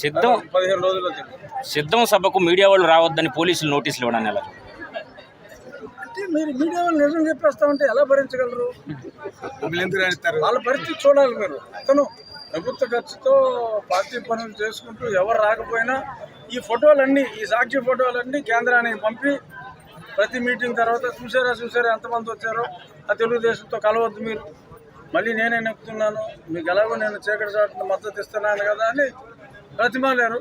సిద్ధం పదిహేను రోజులు వచ్చింది సిద్ధం సభకు మీడియా వాళ్ళు రావద్దని పోలీసులు నోటీసులు ఇవ్వడాన్ని ఎలా? అంటే మీరు మీడియా వాళ్ళు నిజం చెప్పేస్తా ఉంటే ఎలా భరించగలరు? వాళ్ళ పరిస్థితి చూడాలి మీరు. అతను ప్రభుత్వ ఖర్చుతో పార్టీ పనులు చేసుకుంటూ ఎవరు రాకపోయినా ఈ ఫోటోలన్నీ ఈ సాక్షి ఫోటోలన్నీ కేంద్రానికి పంపి ప్రతి మీటింగ్ తర్వాత చూసారా చూసారా ఎంతమంది వచ్చారో ఆ తెలుగుదేశంతో కలవద్దు మీరు. మళ్ళీ నేనే నెప్పుతున్నాను మీకు ఎలాగో నేను చీకటి చాటును మద్దతు ఇస్తున్నాను కదా అని ప్రతిమాలేరు.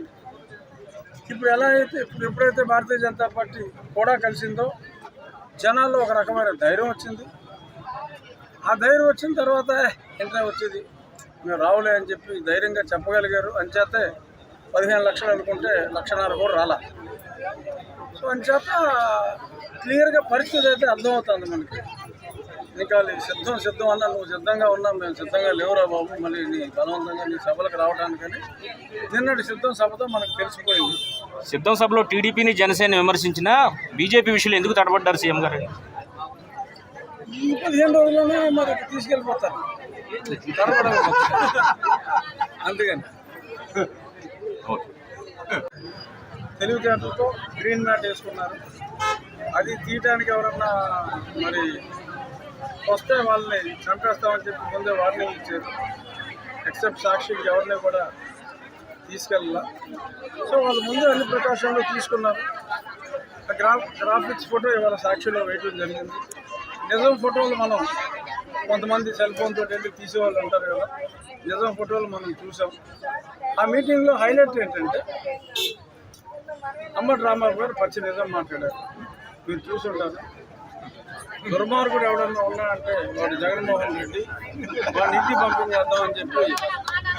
ఇప్పుడు ఎలా అయితే ఇప్పుడు ఎప్పుడైతే భారతీయ జనతా పార్టీ కూడా కలిసిందో జనాల్లో ఒక రకమైన ధైర్యం వచ్చింది. ఆ ధైర్యం వచ్చిన తర్వాత ఎంత వచ్చేది? మేము రావులే అని చెప్పి ధైర్యంగా చెప్పగలిగారు. అంచేతే పదిహేను లక్షలు అనుకుంటే లక్షన్నర కూడా రాలా. సో అంచేత క్లియర్గా పరిస్థితి అయితే అర్థమవుతుంది మనకి. ఇంకా లేదు, సిద్ధం సిద్ధం అన్న నువ్వు సిద్ధంగా ఉన్నాం మేము సిద్ధంగా లేవురా బాబు మళ్ళీ నీ బలవంతంగా నీ సభలకు రావడానికని నిన్నటి సిద్ధం సభతో మనకు తెలిసిపోయింది. సిద్ధం సభలో టీడీపీని జనసేన విమర్శించిన బీజేపీ విషయంలో ఎందుకు తడబడ్డారు సీఎం గారు? ఈ పదిహేను రోజుల్లోనే మరి తీసుకెళ్ళిపోతారు. అందుకని. ఓకే తెలివితేటలతో గ్రీన్ మ్యాట్ వేసుకున్నారు. అది తీయటానికి ఎవరన్నా మరి వస్తే వాళ్ళని చంపేస్తామని చెప్పి ముందే వార్నింగ్ ఇచ్చారు. ఎక్సెప్ట్ సాక్షికి ఎవరిని కూడా తీసుకెళ్ళాల. సో వాళ్ళు ముందే అన్ని ప్రకాశంలో తీసుకున్నారు. ఆ గ్రా గ్రాఫిక్స్ ఫోటో ఇవాళ సాక్షిలో వేయడం జరిగింది. నిజం ఫోటోలు మనం కొంతమంది సెల్ ఫోన్తో వెళ్ళి తీసేవాళ్ళు ఉంటారు కదా నిజం ఫోటోలు మనం చూసాం. ఆ మీటింగ్లో హైలైట్ ఏంటంటే అమ్మ డ్రామా గారు పచ్చి నిజం మాట్లాడారు. మీరు చూసుంటారు దుర్మార్గుడు ఎవడన్నా ఉన్నాడంటే వాడు జగన్మోహన్ రెడ్డి వాడిని ఇంటికి పంపించేద్దామని చెప్పి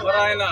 మరి ఆయన